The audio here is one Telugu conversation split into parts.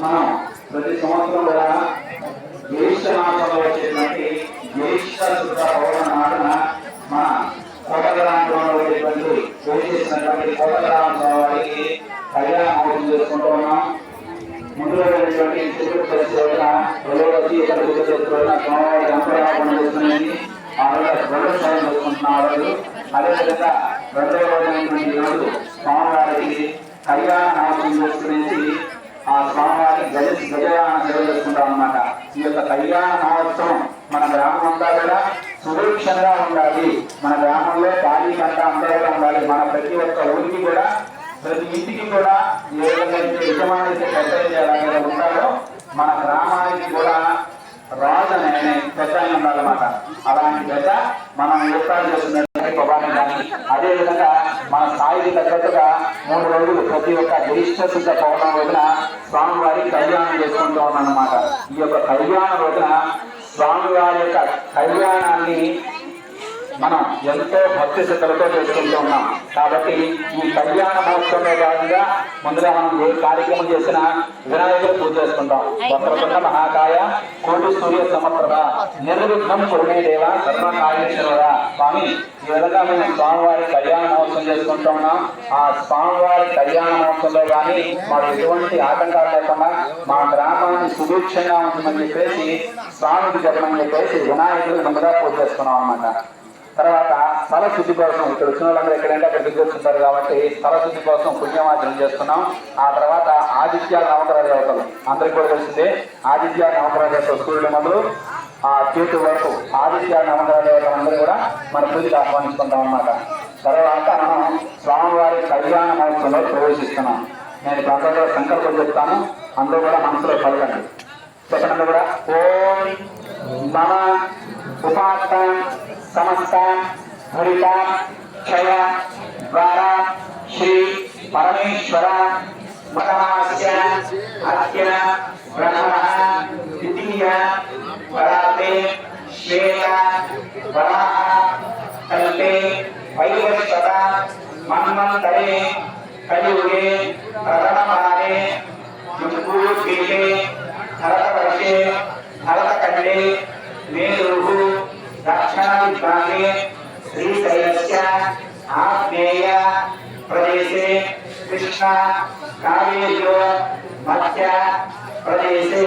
మనం ప్రతి సంవత్సరం కూడా జ్యేష్ఠ మాసంలో వచ్చేటువంటి జ్యేష్ఠ శుద్ధ పౌర్ణ నాడున మన కోటగ్రామంలో ఉండేటువంటి చేసినటువంటి కోటగ్రామ వారికి కళ్యాణ పూజ చేసుకుంటూ ఉన్నాం ముందులో ఉన్నటువంటి చిరుడు పరిస్థితి వల్ల రెండో వచ్చి ఇక్కడ కూర్చోవడం చేస్తున్నాయి ఆ రోజు చేసుకుంటున్నాం అదేవిధంగా రెండో రోజు రోజు స్వామివారికి కళ్యాణ మహోత్సవం చేసుకునేసి ఆ స్వామివారి గజ గజయాన సేవ చేసుకుంటాం అనమాట ఈ యొక్క కళ్యాణ మహోత్సవం మన గ్రామం అంతా కూడా సుభిక్షంగా ఉండాలి. మన గ్రామంలో ఖాళీ కంట అంతా కూడా ఉండాలి. మన ప్రతి ఒక్క ఊరికి కూడా ప్రతి ఇంటికి కూడా ఏ విధంగా యజమానికి పెద్ద అలాగే ఉంటారో మన గ్రామానికి కూడా రాజు అనే పెద్ద ఉండాలన్నమాట. అలాంటి పెద్ద మనం ఏర్పాటు చేస్తున్న ప్రభావం కానీ అదే విధంగా మన స్థాయికి తగ్గట్టుగా మూడు రోజులు ప్రతి ఒక్క జ్యేష్ఠ శుద్ధ పౌర్ణమి రోజున స్వామివారి కళ్యాణం చేసుకుంటూ ఉన్నాం అన్నమాట ఈ యొక్క కళ్యాణ రోజున స్వామివారి యొక్క కళ్యాణాన్ని మనం ఎంతో భక్తి శ్రద్ధలతో చేసుకుంటూ ఉన్నాం. కాబట్టి ఈ కళ్యాణ మహోత్సవంలో భాగంగా ముందుగా మనం ఏ కార్యక్రమం చేసినా వినాయకుడు పూజ చేసుకుంటాం. వక్రతుండ మహాకాయ కోటి సూర్య సమప్రభ నిర్విఘ్నం కురుమే దేవ సర్వకాయేశ్వర స్వామి. ఈ విధంగా మేము స్వామివారి కళ్యాణ మహోత్సవం చేసుకుంటూ ఉన్నాం. ఆ స్వామివారి కళ్యాణ మహోత్సవంలో కానీ మాకు ఎటువంటి ఆటంకాలు లేకుండా మా గ్రామాన్ని సుభిక్షంగా ఉంటుందని చెప్పేసి స్వామికి చెప్పమని చెప్పేసి వినాయకుడు ముందుగా పూజ చేసుకున్నాం అన్నమాట. తర్వాత స్థల శుద్ధి కోసం ఇక్కడ వచ్చిన వాళ్ళందరూ ఎక్కడంటే అక్కడ దిగి కాబట్టి స్థల శుద్ధి కోసం పుణ్యమాచరణ చేస్తున్నాం. ఆ తర్వాత ఆదిత్య నవకర దేవతలు. అందరికీ కూడా తెలిసిందే ఆదిత్య నవకర దేవతలు సూర్యుడు మొదలు. ఆ చేతి వరకు ఆదిత్య నవకర దేవతలు అందరూ కూడా మన పూజకి ఆహ్వానిస్తుంటాం అన్నమాట. తర్వాత మనం స్వామివారి కళ్యాణ మహోత్సవంలో ప్రవేశిస్తున్నాం. నేను ఇప్పుడు సంకల్పం చెప్తాను. అందరూ కూడా మనసులో పలకండి చెప్పండి కూడా. ఓం మమ ఉపాత్త సమస్త హరిత క్షయ ద్వారా శ్రీ పరమేశ్వర మహాస్య అత్య ప్రథమ ద్వితీయ పరాతే శ్వేత వరాహ కల్పే వైవస్వత మన్వంతరే కలియుగే ప్రథమపాదే జంబూద్వీపే భరతవర్షే భరతఖండే మేరుः దక్షిణవిభాగే శ్రీశైలస్య ఆగ్నేయ ప్రదేశే కృష్ణ కావేర్యో మధ్య ప్రదేశే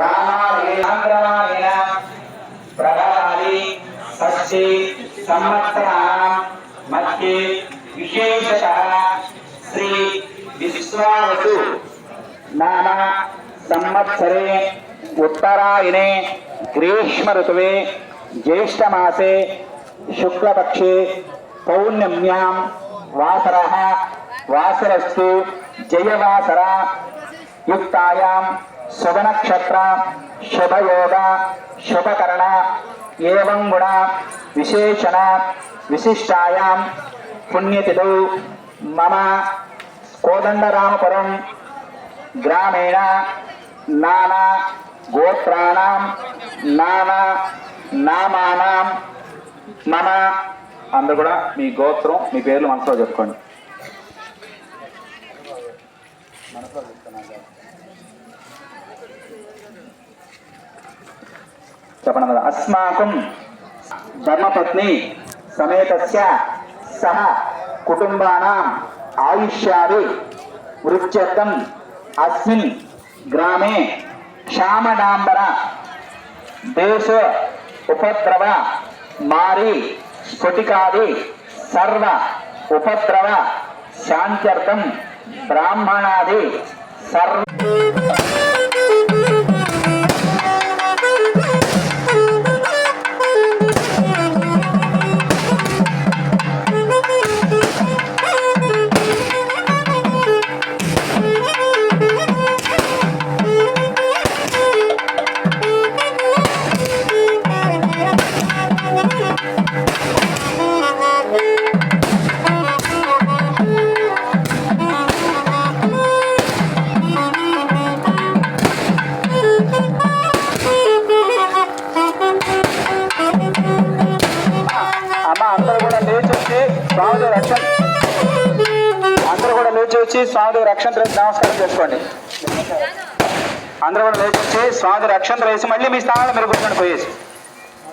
రామాలయాగ్రమాణేన ప్రధాని షష్ఠి సంవత్సరాణం మధ్యే విశేషతః శ్రీ విశ్వావసు నామ సంవత్సరే ఉత్తరాయణే గ్రీష్మ ఋతువే జ్యేష్ఠమాసే శుక్లపక్షే పౌర్ణమ్యాం వాసర వాసరస్తు జయవాసర యుక్తాయాం శుభనక్షత్ర శుభయోగ శుభకరణ ఏవం గుణ విశేషణ విశిష్టాయాం పుణ్యతిథౌ మమ కోదండరామపురం గ్రామేణ నానా గోత్రాణం నానా నామానాం మమ అందరు కూడా మీ గోత్రం మీ పేర్లు మనసులో చెప్పుకోండి. చెప్పండి అస్మాకం ధర్మపత్ని సమేతస్య సహ కుటుంబానాం ఆయుష్యాది వృత్యర్థం అస్మిన్ గ్రామే క్షామడాంబర దేశ ఉపద్రవ మారి స్ఫుటికాది సర్వ ఉపద్రవ శాంత్యర్థం బ్రాహ్మణాది సర్వ స్వామి రక్షణ వేసి నమస్కారం చేసుకోండి. అందరూ కూడా లేచి వచ్చి స్వామి రక్షణ రైస్ మళ్ళీ మీ స్థానాలు మీరు కూర్చోండి పోయేసి.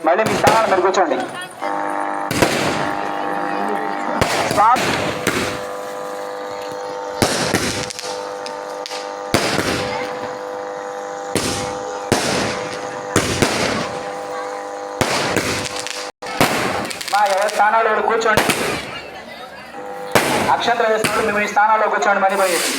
మళ్ళీ మీ స్థానాలు మీరు కూర్చోండి. స్వామి మా ఎవరి స్థానాల్లో కూర్చోండి అక్షంతలు వేసినప్పుడు మేము ఈ స్థానాల్లో కూర్చోండి మళ్ళీ పోయేసి